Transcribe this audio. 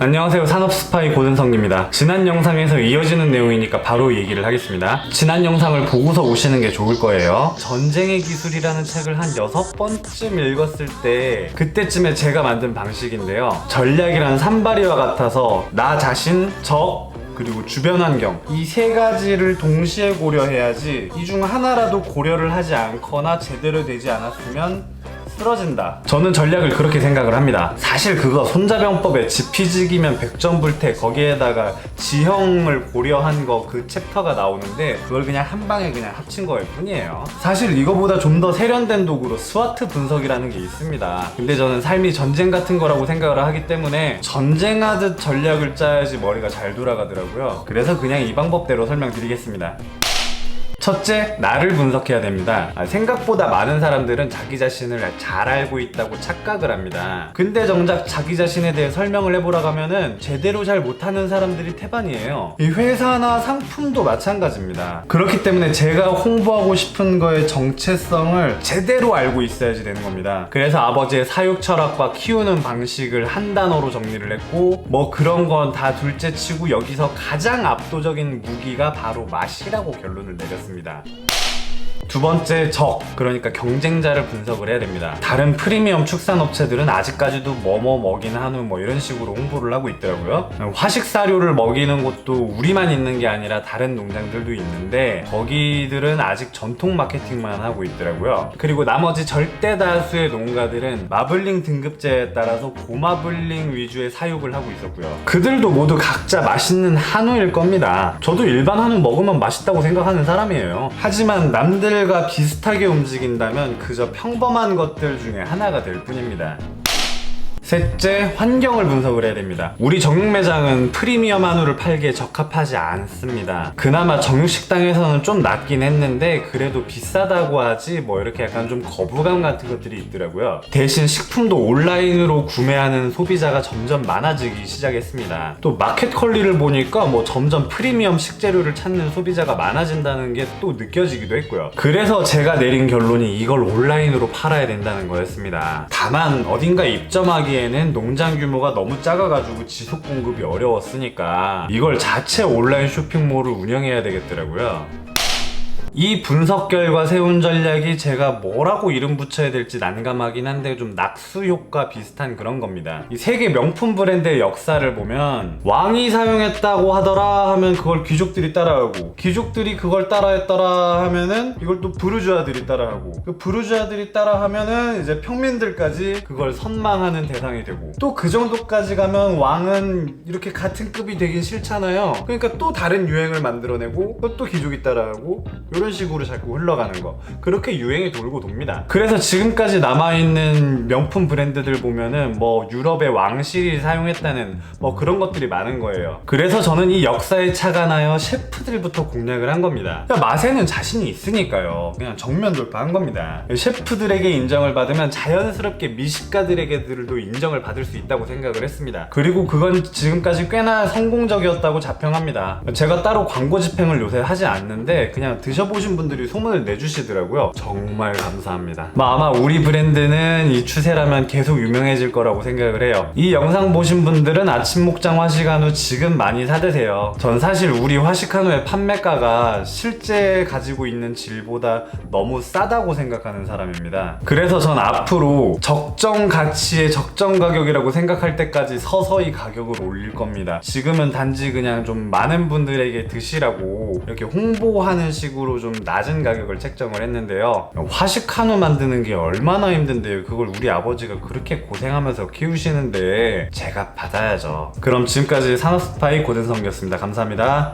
안녕하세요. 산업스파이 고든성입니다. 지난 영상에서 이어지는 내용이니까 바로 얘기를 하겠습니다. 지난 영상을 보고서 오시는 게 좋을 거예요. 전쟁의 기술이라는 책을 한 여섯 번쯤 읽었을 때 그때쯤에 제가 만든 방식인데요. 전략이란 산발이와 같아서 나 자신 적 그리고 주변 환경 이 세 가지를 동시에 고려해야지 이 중 하나라도 고려를 하지 않거나 제대로 되지 않았으면 쓰러진다. 저는 전략을 그렇게 생각을 합니다. 사실 그거 손자병법에 지피지기면 백전불태 거기에다가 지형을 고려한 거 그 챕터가 나오는데 그걸 그냥 한 방에 그냥 합친 거일 뿐이에요. 사실 이거보다 좀 더 세련된 도구로 스와트 분석이라는 게 있습니다. 근데 저는 삶이 전쟁 같은 거라고 생각을 하기 때문에 전쟁하듯 전략을 짜야지 머리가 잘 돌아가더라고요. 그래서 그냥 이 방법대로 설명드리겠습니다. 첫째, 나를 분석해야 됩니다. 아, 생각보다 많은 사람들은 자기 자신을 잘 알고 있다고 착각을 합니다. 근데 정작 자기 자신에 대해 설명을 해보라고 하면은 제대로 잘 못하는 사람들이 태반이에요. 이 회사나 상품도 마찬가지입니다. 그렇기 때문에 제가 홍보하고 싶은 거의 정체성을 제대로 알고 있어야지 되는 겁니다. 그래서 아버지의 사육 철학과 키우는 방식을 한 단어로 정리를 했고, 뭐 그런 건 다 둘째 치고 여기서 가장 압도적인 무기가 바로 맛이라고 결론을 내렸습니다. 있습니다. 두 번째 적 그러니까 경쟁자를 분석을 해야 됩니다. 다른 프리미엄 축산업체들은 아직까지도 뭐뭐 먹인 한우 뭐 이런 식으로 홍보를 하고 있더라고요. 화식 사료를 먹이는 곳도 우리만 있는 게 아니라 다른 농장들도 있는데 거기들은 아직 전통 마케팅만 하고 있더라고요. 그리고 나머지 절대 다수의 농가들은 마블링 등급제에 따라서 고마블링 위주의 사육을 하고 있었고요. 그들도 모두 각자 맛있는 한우일 겁니다. 저도 일반 한우 먹으면 맛있다고 생각하는 사람이에요. 하지만 남들 과 비슷하게 움직인다면 그저 평범한 것들 중에 하나가 될 뿐입니다. 셋째, 환경을 분석을 해야 됩니다. 우리 정육 매장은 프리미엄 한우를 팔기에 적합하지 않습니다. 그나마 정육 식당에서는 좀 낫긴 했는데 그래도 비싸다고 하지 뭐 이렇게 약간 좀 거부감 같은 것들이 있더라고요. 대신 식품도 온라인으로 구매하는 소비자가 점점 많아지기 시작했습니다. 또 마켓 컬리를 보니까 뭐 점점 프리미엄 식재료를 찾는 소비자가 많아진다는 게 또 느껴지기도 했고요. 그래서 제가 내린 결론이 이걸 온라인으로 팔아야 된다는 거였습니다. 다만 어딘가 입점하기 에는 농장 규모가 너무 작아가지고 지속 공급이 어려웠으니까 이걸 자체 온라인 쇼핑몰을 운영해야 되겠더라고요. 이 분석 결과 세운 전략이 제가 뭐라고 이름 붙여야 될지 난감하긴 한데 좀 낙수 효과 비슷한 그런 겁니다. 이 세계 명품 브랜드의 역사를 보면 왕이 사용했다고 하더라 하면 그걸 귀족들이 따라하고 귀족들이 그걸 따라했더라 하면은 이걸 또 부르주아들이 따라하고 그 부르주아들이 따라하면은 이제 평민들까지 그걸 선망하는 대상이 되고 또 그 정도까지 가면 왕은 이렇게 같은 급이 되긴 싫잖아요. 그러니까 또 다른 유행을 만들어내고 그것도 귀족이 따라하고 이런 식으로 자꾸 흘러가는 거. 그렇게 유행이 돌고 돕니다. 그래서 지금까지 남아있는 명품 브랜드들 보면은 뭐 유럽의 왕실이 사용했다는 뭐 그런 것들이 많은 거예요. 그래서 저는 이 역사에 착안하여 셰프들부터 공략을 한 겁니다. 그러니까 맛에는 자신이 있으니까요. 그냥 정면 돌파한 겁니다. 셰프들에게 인정을 받으면 자연스럽게 미식가들에게들도 인정을 받을 수 있다고 생각을 했습니다. 그리고 그건 지금까지 꽤나 성공적이었다고 자평합니다. 제가 따로 광고 집행을 요새 하지 않는데 그냥 드셔보 신 분들이 소문을 내주시더라고요. 정말 감사합니다. 뭐 아마 우리 브랜드는 이 추세라면 계속 유명해질 거라고 생각을 해요. 이 영상 보신 분들은 아침 목장 화식 한우 지금 많이 사드세요. 전 사실 우리 화식 한우의 판매가가 실제 가지고 있는 질보다 너무 싸다고 생각하는 사람입니다. 그래서 전 앞으로 적정 가치의 적정 가격이라고 생각할 때까지 서서히 가격을 올릴 겁니다. 지금은 단지 그냥 좀 많은 분들에게 드시라고 이렇게 홍보하는 식으로 좀 낮은 가격을 책정을 했는데요. 화식 한우 만드는 게 얼마나 힘든데요. 그걸 우리 아버지가 그렇게 고생하면서 키우시는데 제가 받아야죠. 그럼 지금까지 산업스파이 고den성이었습니다. 감사합니다.